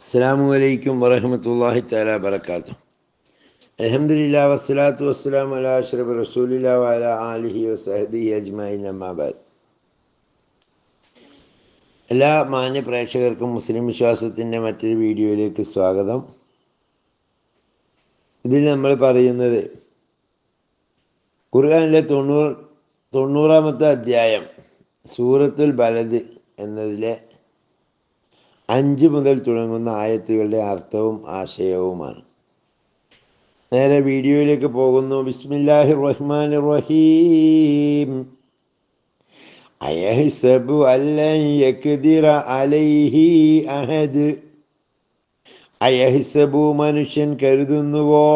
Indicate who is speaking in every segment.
Speaker 1: അസ്സാം വലൈക്കും വറഹമത്തല്ലാഹി താല വരക്കാത്തു അലഹമില്ല വസ്സലാത്തു വസ്സലാം അല അഷ്റഫ് റസൂലില്ല വല ആലിഹി വസഹബി അജ്മൈൻ അമ്മാബാദ് എല്ലാ മാന്യ പ്രേക്ഷകർക്കും മുസ്ലിം വിശ്വാസത്തിന്റെ മറ്റൊരു വീഡിയോയിലേക്ക് സ്വാഗതം. ഇതിൽ നമ്മൾ പറയുന്നത് ഖുർആാനിലെ തൊണ്ണൂറ് തൊണ്ണൂറാമത്തെ അധ്യായം സൂറത്തുൽ ബലദ് എന്നതിലെ അഞ്ച് മുതൽ തുടങ്ങുന്ന ആയത്തുകളുടെ അർത്ഥവും ആശയവുമാണ്. നേരെ വീഡിയോയിലേക്ക് പോകുന്നു. ബിസ്മില്ലാഹി റഹ്മാൻ റഹീം അയഹ്സബു അല്ലൻ യക്ദിറ അലൈഹി അഹദ്. അയഹ്സബു മനുഷ്യൻ കരുതുന്നുവോ?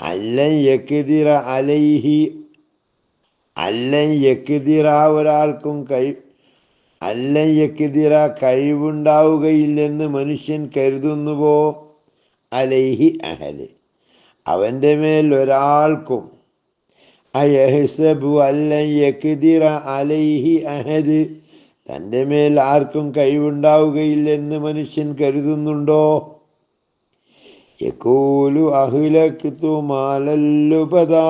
Speaker 1: അല്ലൻ യക്ദിറ അലൈഹി. അല്ലൻ യക്ദിറ ഒരാൾക്കും കഴി അല്ലയ്യക്കെതിര കഴിവുണ്ടാവുകയില്ലെന്ന് മനുഷ്യൻ കരുതുന്നുവോ? അലൈഹി അഹൽ. അവന്റെ മേൽ ഒരാൾക്കും അയഹസബു അല്ലയ്യക്കെതിര അലൈഹി അഹദ് തന്റെ മേൽ ആർക്കും കഴിവുണ്ടാവുകയില്ലെന്ന് മനുഷ്യൻ കരുതുന്നുണ്ടോ? യക്കൂലു അഹിലക്തു മാലല്ലുപതാ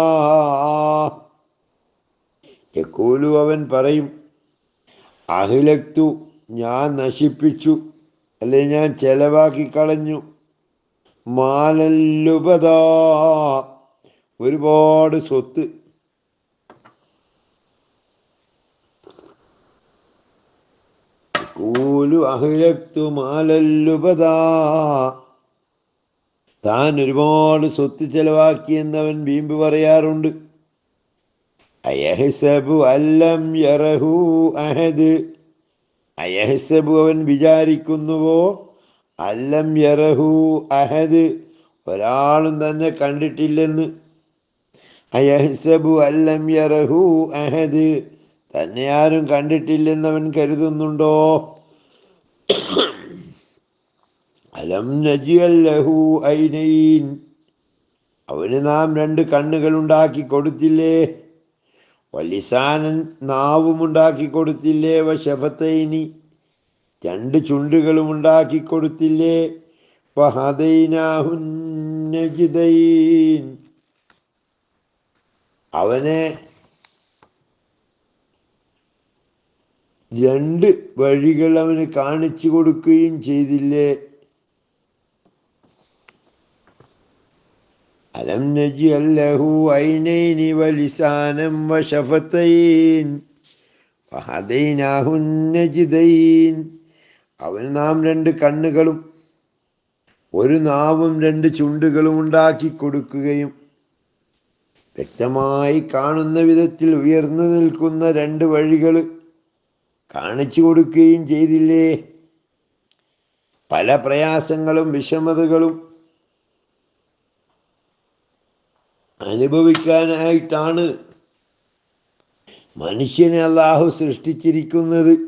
Speaker 1: യക്കൂലു അവൻ പറയും അഹിലക്തു ഞാൻ നശിപ്പിച്ചു അല്ലെ ഞാൻ ചെലവാക്കി കളഞ്ഞു. മാലല്ലുപതാ ഒരുപാട് സ്വത്ത്. കൂലു അഹിലക്തു മാലല്ലുപതാ താൻ ഒരുപാട് സ്വത്ത് ചെലവാക്കിയെന്നവൻ വീമ്പ് പറയാറുണ്ട്. അയഹസബു അല്ലം യറഹു അഹദ്. അയഹസബു അവൻ വിചാരിക്കുന്നുവോ? അല്ലം യറഹു അഹദ്. ഒരാളും തന്നെ കണ്ടിട്ടില്ലെന്ന്. അയഹസബു അല്ലം യറഹു അഹദ്. തന്നെ ആരും കണ്ടിട്ടില്ലെന്നവൻ കരുതുന്നുണ്ടോ? അലം നജിയല്ലഹു ഐനൈൻ. അവന് നാം രണ്ട് കണ്ണുകൾ ഉണ്ടാക്കി കൊടുത്തില്ലേ? വലിസാനൻ നാവും ഉണ്ടാക്കി കൊടുത്തില്ലേ വശഫത്തൈനി രണ്ട് ചുണ്ടുകളും ഉണ്ടാക്കി കൊടുത്തില്ലേ അവനെ രണ്ട് വഴികൾ അവന് കാണിച്ചു കൊടുക്കുകയും ചെയ്തില്ലേ? അലം നജി അല്ലഹു ഐനൈനി വലിസാനം വശഫത്തൈൻ ഫഹദൈനാഹുന്നജിദൈൻ അവൻ നാം രണ്ട് കണ്ണുകളും ഒരു നാവും രണ്ട് ചുണ്ടുകളും ഉണ്ടാക്കി കൊടുക്കുകയും വ്യക്തമായി കാണുന്ന വിധത്തിൽ ഉയർന്നു നിൽക്കുന്ന രണ്ട് വഴികൾ കാണിച്ചു കൊടുക്കുകയും ചെയ്തില്ലേ? പല പ്രയാസങ്ങളും വിഷമതകളും അനുഭവിക്കാനായിട്ടാണ് മനുഷ്യനെ അള്ളാഹു സൃഷ്ടിച്ചിരിക്കുന്നത്.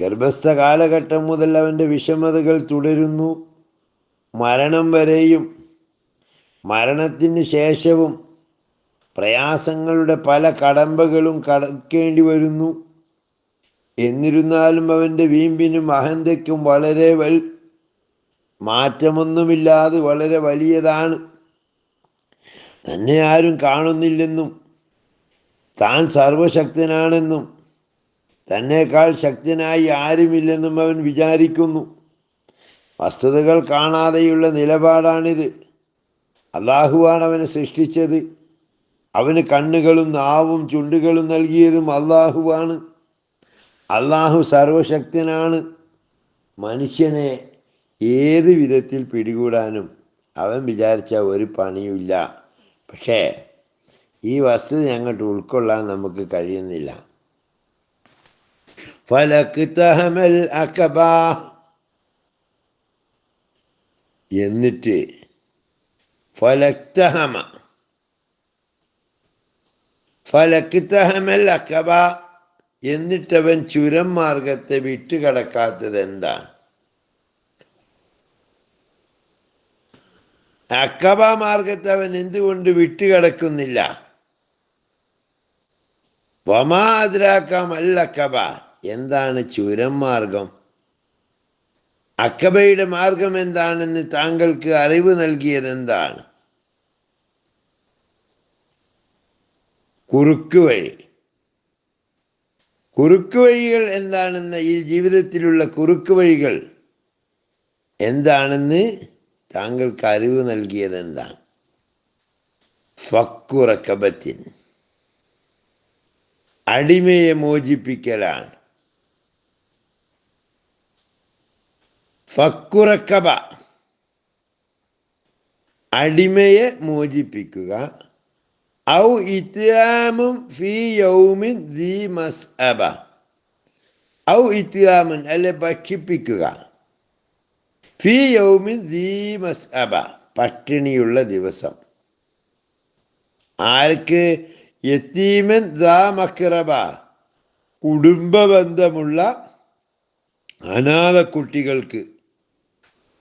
Speaker 1: ഗർഭസ്ഥ കാലഘട്ടം മുതൽ അവന്റെ വിഷമതകൾ തുടരുന്നു. മരണം വരെയും മരണത്തിന് ശേഷവും പ്രയാസങ്ങളുടെ പല കടമ്പകളും കടക്കേണ്ടി വരുന്നു. എന്നിരുന്നാലും അവന്റെ വീമ്പിനും അഹന്തയ്ക്കും വളരെ വൽ മാറ്റമൊന്നുമില്ലാതെ വളരെ വലിയതാണ്. തന്നെ ആരും കാണുന്നില്ലെന്നും താൻ സർവശക്തനാണെന്നും തന്നേക്കാൾ ശക്തനായി ആരുമില്ലെന്നും അവൻ വിചാരിക്കുന്നു. വസ്തുതകൾ കാണാതെയുള്ള നിലപാടാണിത്. അള്ളാഹുവാണ് അവനെ സൃഷ്ടിച്ചത്. അവന് കണ്ണുകളും നാവും ചുണ്ടുകളും നൽകിയതും അള്ളാഹുവാണ് അള്ളാഹു സർവശക്തനാണ്. മനുഷ്യനെ ഏത് വിധത്തിൽ പിടികൂടാനും അവൻ വിചാരിച്ച ഒരു പണിയുമില്ല. പക്ഷേ ഈ വസ്തുത ഞങ്ങൾക്ക് ഉൾക്കൊള്ളാൻ നമുക്ക് കഴിയുന്നില്ല. ഫലക്തഹമൽ അക്കബ എന്നിട്ട് ഫലക്തഹമ ഫലക്തഹമൽ അക്കബ എന്നിട്ടവൻ ചുരം മാർഗത്തെ വിട്ടുകടക്കാത്തത് എന്താണ് അക്കബ മാർഗത്തെ അവൻ എന്തുകൊണ്ട് വിട്ടുകിടക്കുന്നില്ല? വമാദ്രാക്കം അല്ലക്കബ എന്താണ് ചുരം മാർഗം? അക്കബയുടെ മാർഗം എന്താണെന്ന് താങ്കൾക്ക് അറിവ് നൽകിയത് എന്താണ് കുറുക്ക് വഴി. കുറുക്ക് വഴികൾ എന്താണെന്ന് ഈ ജീവിതത്തിലുള്ള കുറുക്ക് വഴികൾ എന്താണെന്ന് താങ്കൾക്ക് അറിവ് നൽകിയത് എന്താണ് ഫക്കുറക്കബത്തിൻ അടിമയെ മോചിപ്പിക്കലാണ്. ഫക്കുറക്കബ അടിമയെ മോചിപ്പിക്കുക. ഔ ഇത്യാമും ഫി യൗമിൻ ദി മസ്അബ. ഔ ഇത്യാമുൻ അല്ലെ ഭക്ഷിപ്പിക്കുക. ഫി യൗമിൻ ദീമസ് മസ്അബ പട്ടിണിയുള്ള ദിവസം. ആർക്ക്? യത്തീമൻ ദാ കുടുംബ ബന്ധമുള്ള അനാഥ കുട്ടികൾക്ക്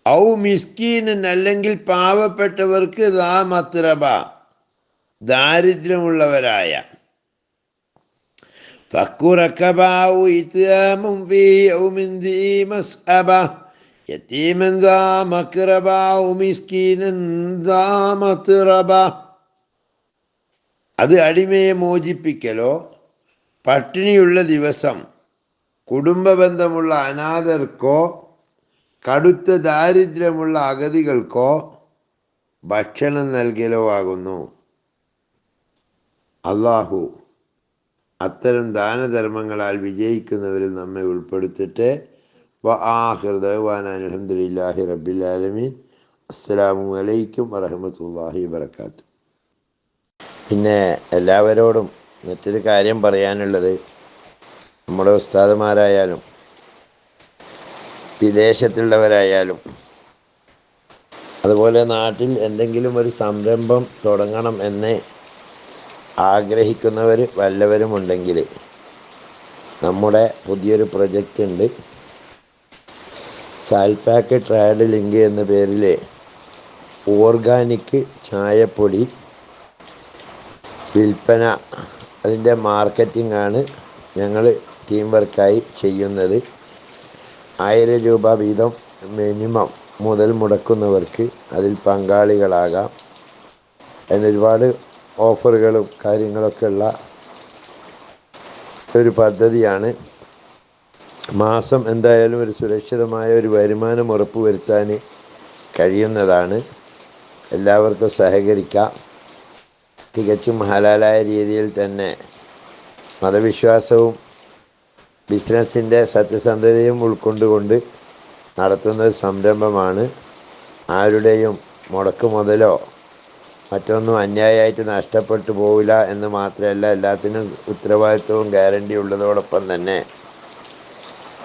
Speaker 1: ഔ മിസ്കീനൻ അല്ലെങ്കിൽ പാവപ്പെട്ടവർക്ക് ദാ മത്രബ ദാരിദ്ര്യമുള്ളവരായ. ഫക്കുറക്കബാവു യൗമിൻ ദീ യതീമൻ ദാ മത്രബ അത് അടിമയെ മോചിപ്പിക്കലോ? പട്ടിണിയുള്ള ദിവസം കുടുംബ ബന്ധമുള്ള അനാഥർക്കോ കടുത്ത ദാരിദ്ര്യമുള്ള അഗതികൾക്കോ ഭക്ഷണം നൽകലോ ആകുന്നു. അള്ളാഹു അത്തരം ദാനധർമ്മങ്ങളാൽ വിജയിക്കുന്നവരിൽ നമ്മെ ഉൾപ്പെടുത്തിട്ട് അലഹമുല്ലാഹി റബ്ബിലാലമീൻ അസ്സലാമു അലൈക്കും വറഹമത്തല്ലാഹി വബർക്കാത്തു പിന്നെ എല്ലാവരോടും മറ്റൊരു കാര്യം പറയാനുള്ളത്. നമ്മുടെ ഉസ്താദുമാരായാലും വിദേശത്തുള്ളവരായാലും അതുപോലെ നാട്ടിൽ എന്തെങ്കിലും ഒരു സംരംഭം തുടങ്ങണം എന്ന് ആഗ്രഹിക്കുന്നവർ വല്ലവരുമുണ്ടെങ്കിൽ നമ്മുടെ പുതിയൊരു പ്രൊജക്റ്റ് ഉണ്ട്. സാൽപാക്ക് ട്രയഡ് ലിങ്ക് എന്ന പേരിലെ ഓർഗാനിക് ചായപ്പൊടി വിൽപ്പന അതിന്റെ മാർക്കറ്റിംഗ് ആണ് ഞങ്ങൾ ടീം വർക്കായി ചെയ്യുന്നത്. ആയിരം രൂപ വീതം മിനിമം മുതൽ മുടക്കുന്നവർക്ക് അതിൽ പങ്കാളികളാകാം. അതിന് ഒരുപാട് ഓഫറുകളും കാര്യങ്ങളൊക്കെ ഉള്ള ഒരു പദ്ധതിയാണ് മാസം എന്തായാലും ഒരു സുരക്ഷിതമായ ഒരു വരുമാനം ഉറപ്പുവരുത്താൻ കഴിയുന്നതാണ്. എല്ലാവർക്കും സഹകരിക്കാം. തികച്ചും ഹലാലായ രീതിയിൽ തന്നെ മതവിശ്വാസവും ബിസിനസ്സിന്റെ സത്യസന്ധതയും ഉൾക്കൊണ്ടുകൊണ്ട് നടത്തുന്ന സംരംഭമാണ്. ആരുടെയും മുടക്ക് മുതലോ മറ്റൊന്നും അന്യായമായിട്ട് നഷ്ടപ്പെട്ടു പോവില്ല എന്ന് മാത്രമല്ല എല്ലാത്തിനും ഉത്തരവാദിത്വവും ഗ്യാരണ്ടി ഉള്ളതോടൊപ്പം തന്നെ